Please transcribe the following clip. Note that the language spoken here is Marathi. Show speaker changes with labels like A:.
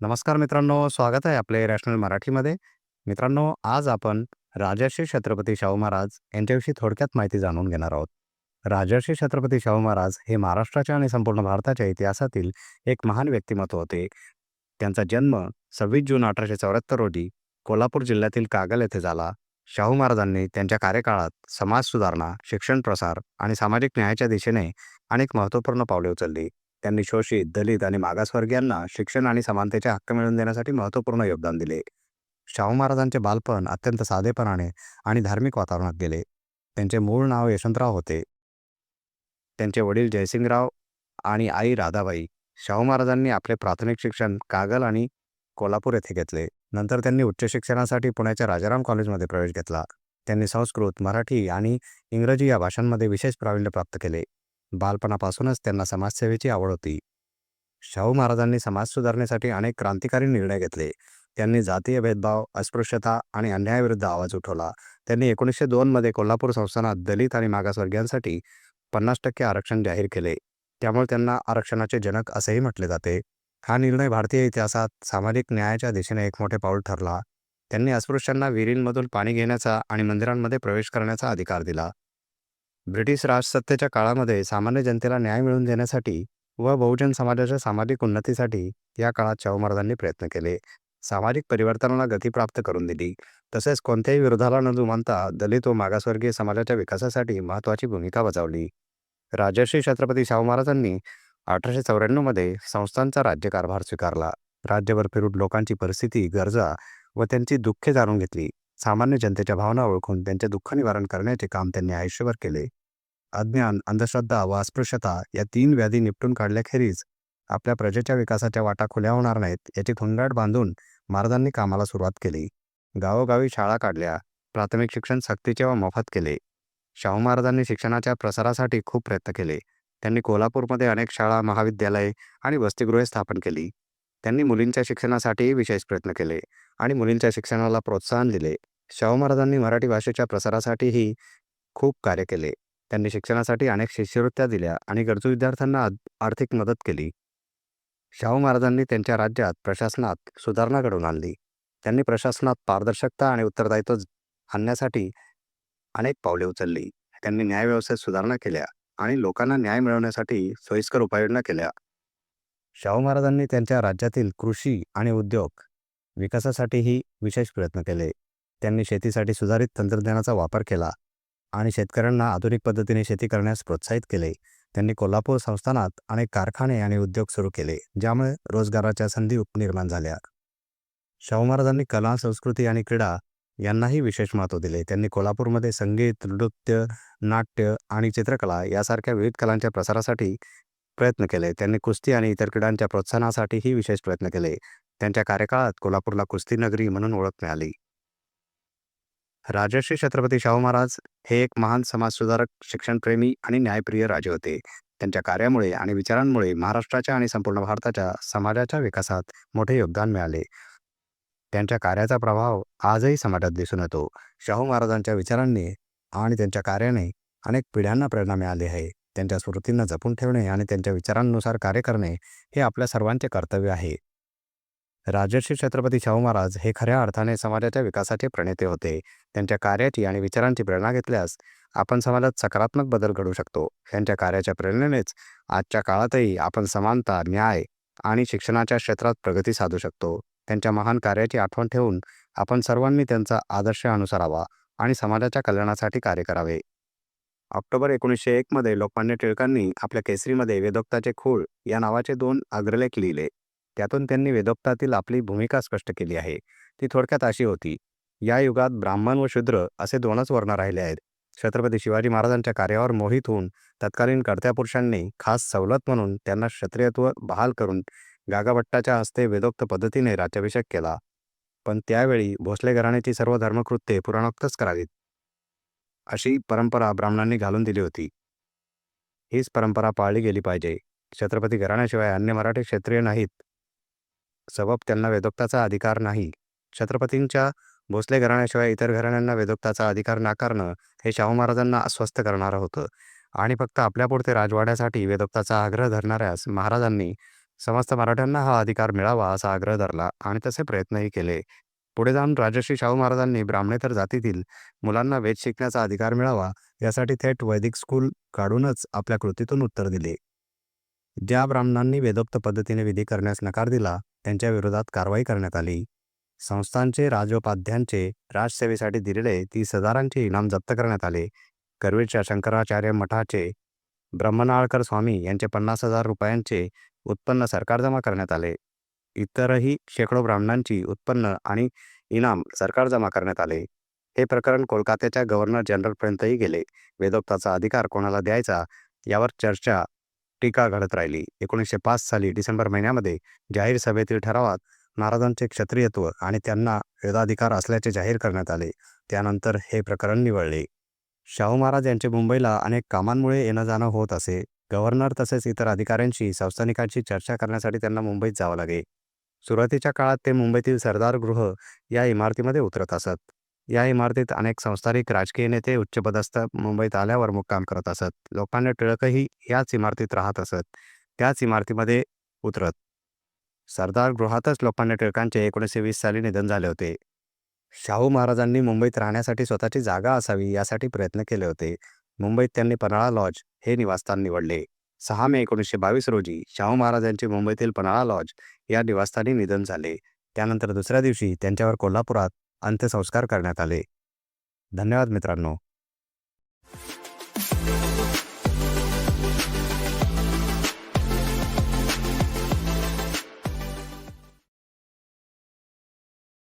A: नमस्कार मित्रांनो, स्वागत आहे आपले रॅशनल मराठीमध्ये. मित्रांनो, आज आपण राजर्षी छत्रपती शाहू महाराज यांच्याविषयी थोडक्यात माहिती जाणून घेणार आहोत. राजर्षी छत्रपती शाहू महाराज हे महाराष्ट्राच्या आणि संपूर्ण भारताच्या इतिहासातील एक महान व्यक्तिमत्व होते. त्यांचा जन्म 26 जून 1874 रोजी कोल्हापूर जिल्ह्यातील कागल येथे झाला. शाहू महाराजांनी त्यांच्या कार्यकाळात समाज सुधारणा, शिक्षण प्रसार आणि सामाजिक न्यायाच्या दिशेने अनेक महत्त्वपूर्ण पावले उचलली. त्यांनी शोषित, दलित आणि मागासवर्गीयांना शिक्षण आणि समानतेचे हक्क मिळवून देण्यासाठी महत्त्वपूर्ण योगदान दिले. शाहू महाराजांचे बालपण अत्यंत साधेपणाने आणि धार्मिक वातावरणात गेले. त्यांचे मूळ नाव यशवंतराव होते. त्यांचे वडील जयसिंगराव आणि आई राधाबाई. शाहू महाराजांनी आपले प्राथमिक शिक्षण कागल आणि कोल्हापूर येथे घेतले. नंतर त्यांनी उच्च शिक्षणासाठी पुण्याच्या राजाराम कॉलेजमध्ये प्रवेश घेतला. त्यांनी संस्कृत, मराठी आणि इंग्रजी या भाषांमध्ये विशेष प्रावीण्य प्राप्त केले. बालपणापासूनच त्यांना समाजसेवेची आवड होती. शाहू महाराजांनी समाज सुधारणेसाठी अनेक क्रांतिकारी निर्णय घेतले. त्यांनी जातीय भेदभाव, अस्पृश्यता आणि अन्यायाविरुद्ध आवाज उठवला. त्यांनी एकोणीसशे दोनमध्ये कोल्हापूर संस्थानात दलित आणि मागासवर्गीयांसाठी 50% आरक्षण जाहीर केले. त्यामुळे त्यांना आरक्षणाचे जनक असेही म्हटले जाते. हा निर्णय भारतीय इतिहासात सामाजिक न्यायाच्या दिशेने एक मोठे पाऊल ठरला. त्यांनी अस्पृश्यांना विहिरींमधून पाणी घेण्याचा आणि मंदिरांमध्ये प्रवेश करण्याचा अधिकार दिला. ब्रिटिश राजसत्तेच्या काळामध्ये सामान्य जनतेला न्याय मिळवून देण्यासाठी व बहुजन समाजाच्या सामाजिक उन्नतीसाठी या काळात शाहू महाराजांनी प्रयत्न केले. सामाजिक परिवर्तनाला गती प्राप्त करून दिली. तसेच कोणत्याही विरोधाला न जुमानता दलित व मागासवर्गीय समाजाच्या विकासासाठी महत्त्वाची भूमिका बजावली. राजर्षी छत्रपती शाहू महाराजांनी अठराशे चौऱ्याण्णवमध्ये संस्थांचा राज्यकारभार स्वीकारला. राज्यभर फिरून लोकांची परिस्थिती, गरजा व त्यांची दुःखे जाणून घेतली. सामान्य जनतेच्या भावना ओळखून त्यांचे दुःख निवारण करण्याचे काम त्यांनी आयुष्यभर केले. अज्ञान, अंधश्रद्धा व अस्पृश्यता या तीन व्याधी निपटून काढल्याखेरीज आपल्या प्रजेच्या विकासाच्या वाटा खुल्या होणार नाहीत याची थुंगाट बांधून महाराजांनी कामाला सुरुवात केली. गावोगावी शाळा काढल्या. प्राथमिक शिक्षण सक्तीचे व मोफत केले. शाहू महाराजांनी शिक्षणाच्या प्रसारासाठी खूप प्रयत्न केले. त्यांनी कोल्हापूरमध्ये अनेक शाळा, महाविद्यालये आणि वसतिगृहे स्थापन केली. त्यांनी मुलींच्या शिक्षणासाठीही विशेष प्रयत्न केले आणि मुलींच्या शिक्षणाला प्रोत्साहन दिले. शाहू महाराजांनी मराठी भाषेच्या प्रसारासाठीही खूप कार्य केले. त्यांनी शिक्षणासाठी अनेक शिष्यवृत्त्या दिल्या आणि गरजू विद्यार्थ्यांना आर्थिक मदत केली. शाहू महाराजांनी त्यांच्या राज्यात प्रशासनात सुधारणा घडवून आणली. त्यांनी प्रशासनात पारदर्शकता आणि उत्तरदायित्व आणण्यासाठी अनेक पावले उचलली. त्यांनी न्यायव्यवस्थेत सुधारणा केल्या आणि लोकांना न्याय मिळवण्यासाठी सोयीस्कर उपाययोजना केल्या. शाहू महाराजांनी त्यांच्या राज्यातील कृषी आणि उद्योग विकासासाठीही विशेष प्रयत्न केले. त्यांनी शेतीसाठी सुधारित तंत्रज्ञानाचा वापर केला आणि शेतकऱ्यांना आधुनिक पद्धतीने शेती करण्यास प्रोत्साहित केले. त्यांनी कोल्हापूर संस्थानात अनेक कारखाने आणि उद्योग सुरू केले, ज्यामुळे रोजगाराच्या संधी निर्माण झाल्या. शाहू महाराजांनी कला, संस्कृती आणि क्रीडा यांनाही विशेष महत्त्व दिले. त्यांनी कोल्हापूरमध्ये संगीत, नृत्य, नाट्य आणि चित्रकला यासारख्या विविध कलांच्या प्रसारासाठी प्रयत्न केले. त्यांनी कुस्ती आणि इतर क्रीडांच्या प्रोत्साहनासाठीही विशेष प्रयत्न केले. त्यांच्या कार्यकाळात कोल्हापूरला कुस्ती नगरी म्हणून ओळख मिळाली. राजर्षी छत्रपती शाहू महाराज हे एक महान समाजसुधारक, शिक्षणप्रेमी आणि न्यायप्रिय राजे होते. त्यांच्या कार्यामुळे आणि विचारांमुळे महाराष्ट्राच्या आणि संपूर्ण भारताच्या समाजाच्या विकासात मोठे योगदान मिळाले. त्यांच्या कार्याचा प्रभाव आजही समाजात दिसून येतो. शाहू महाराजांच्या विचारांनी आणि त्यांच्या कार्याने अनेक पिढ्यांना प्रेरणा मिळाली आहे. त्यांच्या स्मृतींना जपून ठेवणे आणि त्यांच्या विचारांनुसार कार्य करणे हे आपल्या सर्वांचे कर्तव्य आहे. राजर्षी छत्रपती शाहू महाराज हे खऱ्या अर्थाने समाजाच्या विकासाचे प्रणेते होते. त्यांच्या कार्याची आणि विचारांची प्रेरणा घेतल्यास आपण समाजात सकारात्मक बदल घडू शकतो. त्यांच्या कार्याच्या प्रेरणेनेच आजच्या काळातही आपण समानता, न्याय आणि शिक्षणाच्या क्षेत्रात प्रगती साधू शकतो. त्यांच्या महान कार्याची आठवण ठेवून आपण सर्वांनी त्यांचा आदर्श अनुसरावा आणि समाजाच्या कल्याणासाठी कार्य करावे. ऑक्टोबर 1901 मध्ये लोकमान्य टिळकांनी आपल्या केसरीमध्ये वेदोक्ताचे खूळ या नावाचे दोन अग्रलेख लिहिले. त्यातून त्यांनी वेदोक्तातील आपली भूमिका स्पष्ट केली आहे. ती थोडक्यात अशी होती, या युगात ब्राह्मण व शूद्र असे दोनच वर्ण राहिले आहेत. छत्रपती शिवाजी महाराजांच्या कार्यावर मोहित होऊन तत्कालीन कर्त्या पुरुषांनी खास सवलत म्हणून त्यांना क्षत्रियत्व बहाल करून गागाभट्टाच्या हस्ते वेदोक्त पद्धतीने राज्याभिषेक केला. पण त्यावेळी भोसले घराण्याची सर्व धर्मकृत्ये पुराणोक्तच करावीत, अशी परंपरा ब्राह्मणांनी घालून दिली होती. हीच परंपरा पाळली गेली पाहिजे. छत्रपती घराण्याशिवाय अन्य मराठी क्षत्रिय नाहीत, सबब त्यांना वेदोक्ताचा अधिकार नाही. छत्रपतींच्या भोसले घराण्याशिवाय इतर घराण्यांना वेदोक्ताचा अधिकार नाकारणं हे शाहू महाराजांना अस्वस्थ करणारं होतं आणि फक्त आपल्यापुरते राजवाड्यासाठी वेदोक्ताचा आग्रह धरणाऱ्यास महाराजांनी समस्त मराठ्यांना हा अधिकार मिळावा असा आग्रह धरला आणि तसे प्रयत्नही केले पुढे जाऊन राजर्षी शाहू महाराजांनी ब्राह्मणेतर जातीतील मुलांना वेद शिकण्याचा अधिकार मिळावा यासाठी थेट वैदिक स्कूल काढूनच आपल्या कृतीतून उत्तर दिले. ज्या ब्राह्मणांनी वेदोक्त पद्धतीने विधी करण्यास नकार दिला त्यांच्या विरोधात कारवाई करण्यात आली. संस्थांचे राजोपाध्यांचे राजसेवेसाठी दिलेले तीस हजारांचे इनाम जप्त करण्यात आले. करवीरच्या शंकराचार्य मठाचे ब्रह्मनाळकर स्वामी यांचे पन्नास हजार रुपयांचे उत्पन्न सरकार जमा करण्यात आले. इतरही शेकडो ब्राह्मणांची उत्पन्न आणि इनाम सरकार जमा करण्यात आले. हे प्रकरण कोलकात्याच्या गव्हर्नर जनरलपर्यंतही गेले. वेदोक्ताचा अधिकार कोणाला द्यायचा यावर चर्चा टीका घडत राहिली. एकोणीसशे पाच साली डिसेंबर महिन्यामध्ये जाहीर सभेतील ठरावात महाराजांचे क्षत्रियत्व आणि त्यांना वेदाधिकार असल्याचे जाहीर करण्यात आले. त्यानंतर हे प्रकरण निवळले. शाहू महाराज यांचे मुंबईला अनेक कामांमुळे येणं जाणं होत असे. गव्हर्नर तसेच इतर अधिकाऱ्यांशी संस्थानिकांशी चर्चा करण्यासाठी त्यांना मुंबईत जावं लागे. सुरुवातीच्या काळात ते मुंबईतील सरदार गृह या इमारतीमध्ये उतरत असत. या इमारतीत अनेक संस्थानिक राजकीय नेते उच्चपदस्थ मुंबईत आल्यावर मुक्काम करत असत. लोकांना टिळकही याच इमारतीत राहत असत. त्याच इमारतीमध्ये उतरत. सरदार गृहातच लोकांना टिळकांचे एकोणीसशे वीस साली निधन झाले होते. शाहू महाराजांनी मुंबईत राहण्यासाठी स्वतःची जागा असावी यासाठी प्रयत्न केले होते. मुंबईत त्यांनी पन्हाळा लॉज हे निवासस्थान निवडले. सहा मे एकोणीसशे बावीस रोजी शाहू महाराजांचे मुंबईतील पन्हाळा लॉज या निवासस्थानी निधन झाले. त्यानंतर दुसऱ्या दिवशी त्यांच्यावर कोल्हापुरात अंत्यसंस्कार करण्यात आले. धन्यवाद मित्रांनो.